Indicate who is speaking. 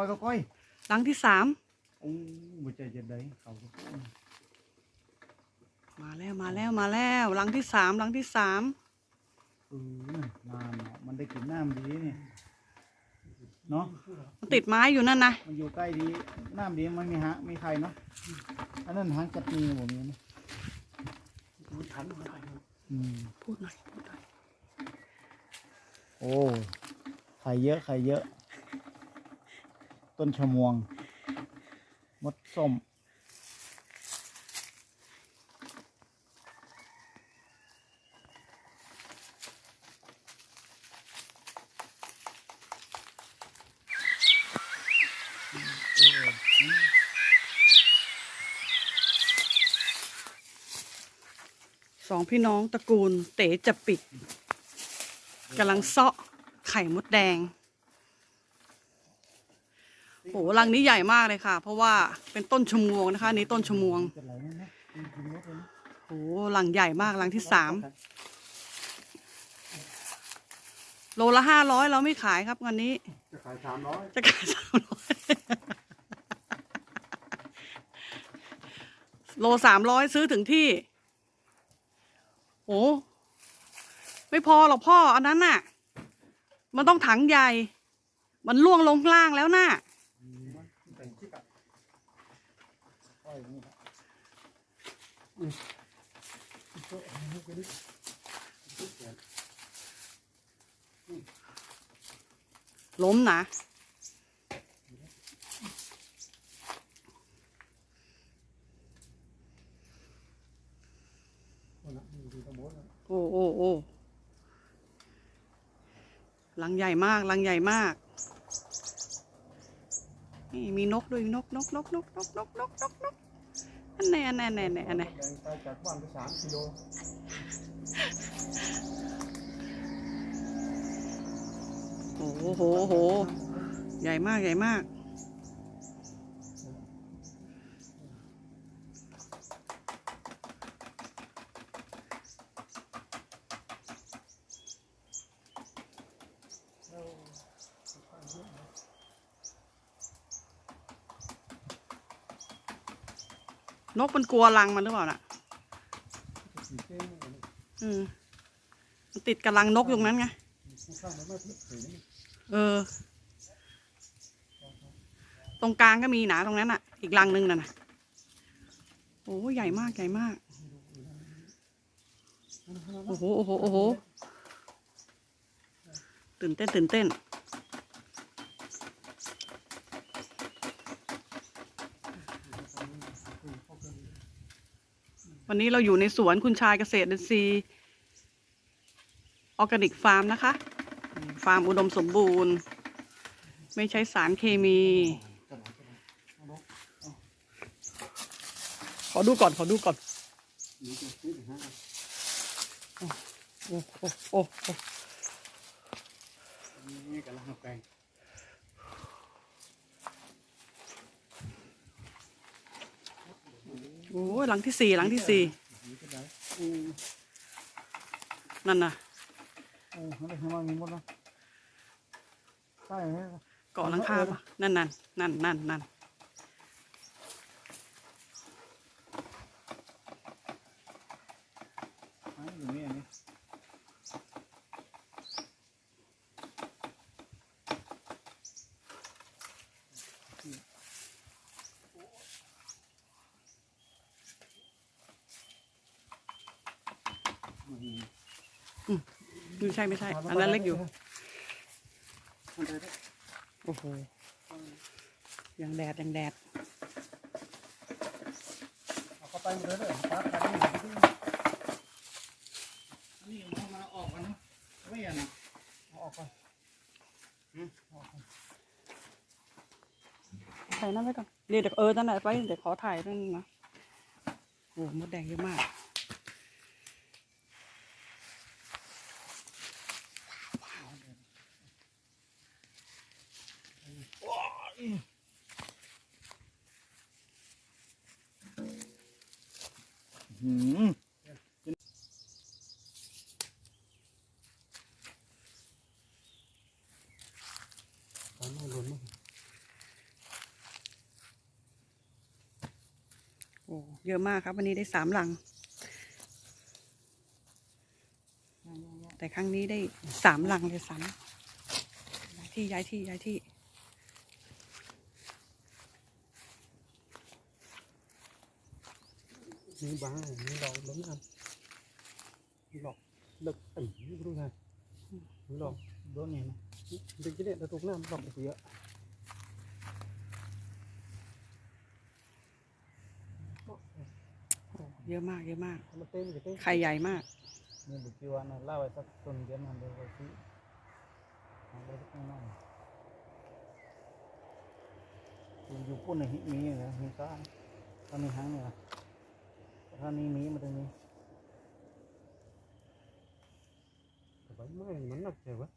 Speaker 1: ก้อยก็ก้อย
Speaker 2: หลังที่สาม
Speaker 1: โอ้บ่ใจเย็นได้เขาก็ก้อย
Speaker 2: มาแล้วมาแล้วมาแล้วหลังที่สามหลังที่สาม
Speaker 1: เออน้ำเนาะมันได้กินน้ำดีนี่เนาะ
Speaker 2: มันติดไม้อยู่นั่นนะ
Speaker 1: มันอยู่ใกล้ดีน้ำดีมันมีฮะมีใครเนาะอันนั้นหางจัดมีผมมีนะอืม
Speaker 2: พูดหน่อยพูดหน่อย
Speaker 1: โอ้ไข่เยอะไข่เยอะ ต้นชะมวง มดส้ม
Speaker 2: สองพี่น้องตระกูลเต๋จะปิดกำลังเซาะไข่มดแดง โหรังนี้ใหญ่มากเลยค่ะ เพราะว่าเป็นต้นชะมวงนะคะอันนี้ต้นชะมวง
Speaker 1: จะไหลนั่นนะกินกินมดเลยนะ
Speaker 2: โหรังใหญ่มากรังที่สามโลละห้าร้อยเราไม่ขายครับวันนี้
Speaker 1: จะขายสามร้อย
Speaker 2: จะขายสามร้อยโลสามร้อยซื้อถึงที่โอ้ไม่พอหรอกพ่ออันนั้นน่ะ มันต้องถังใหญ่ มันล่วงลงข้างล่างแล้วน่ะ
Speaker 1: แต่งที่กับก้อยอย่างนี้ครับ
Speaker 2: ล้มนะ โอ้โอ้โอ้ลังใหญ่มากลังใหญ่มาก นี่มีนกด้วยนกนกนกนกนกนกนกนกนก อันไหนอันไหนอันไหนอันไหนอันไหน
Speaker 1: ไปจากบ้านไปสามกิโล
Speaker 2: โอ้โหโห ใหญ่มากใหญ่มาก นกมันกลัวรังมันหรือเปล่าน่ะ อืมมันติดกับรังนกอยู่ตรงนั้นไง
Speaker 1: เศษนี่
Speaker 2: เออ ตรงกลางก็มีหนาตรงนั้นอะ อีกรังหนึ่งน่ะนะโอ้ใหญ่มากใหญ่มาก โอ้โห โอ้โห โอ้โห ตื่นเต้น ตื่นเต้น วันนี้เราอยู่ในสวนคุณชายเกษตรอินทรีย์ออร์แกนิกฟาร์มนะคะ ฟาร์มอุดมสมบูรณ์ ไม่ใช้สารเคมี ขอดูก่อน ขอดูก่อน โอ้โอ้โอ้โอ้
Speaker 1: นี่กำลังแปลง
Speaker 2: โอ้ยหลังที่สี่หลังที่สี่
Speaker 1: นี่ก็ได้
Speaker 2: นั่นน่ะ
Speaker 1: โอ้อะไรทำไมมีหมดนะใช่ไหม
Speaker 2: เกาะหลังคาปะนั่นนั่นนั่นนั่นนั่น
Speaker 1: อ่าอยู่นี่อันนี้
Speaker 2: ไม่ใช่ไม่ใช่ อันนั้นเล็กอยู่ โอ้โห ยังแดด ยังแดด
Speaker 1: เอาเข้าไปหมดเลยเลยปั๊บไปนี่นี่มามาออกกันนะไม่อะนะเอาออกไปอืมเอาออกไป
Speaker 2: ถ่ายนั่นไว้ก่อนเดี๋ยวเดี๋ยวเออนั่นแหละไป เดี๋ยวขอถ่ายนั่นนะโอ้มดแดงเยอะมาก
Speaker 1: หื
Speaker 2: โอ้เยอะมากครับ วันนี้ได้สามหลัง แต่ครั้งนี้ได้สามหลังเลยซ้ำายที่ย้ายที่ย้ายที่
Speaker 3: มีบ้างมีหลอกล้มกันมีหลอกเลิกตีรู้ไงมีหลอก
Speaker 1: โดนนี่นะ
Speaker 3: ดึงที่เนี่ยเราถูกน้ำหลอกไปเยอะ
Speaker 2: โอ้เยอะมากเยอะมาก
Speaker 3: มันเต้นมันจะเต้น
Speaker 2: ไข่ใหญ่มาก
Speaker 1: นี่บุกิวันนะเล่าไว้สักต้นเดียวมันเดี๋ยวเราซื้อเอาไปสักหน่อยอยู่ปุ่นในหิมีเหรอหิก้าตอนนี้หังเนี่ยนะ ถ้ามีมีมาตรงนี้
Speaker 3: แต่ใบไม้มันหนักใจวะ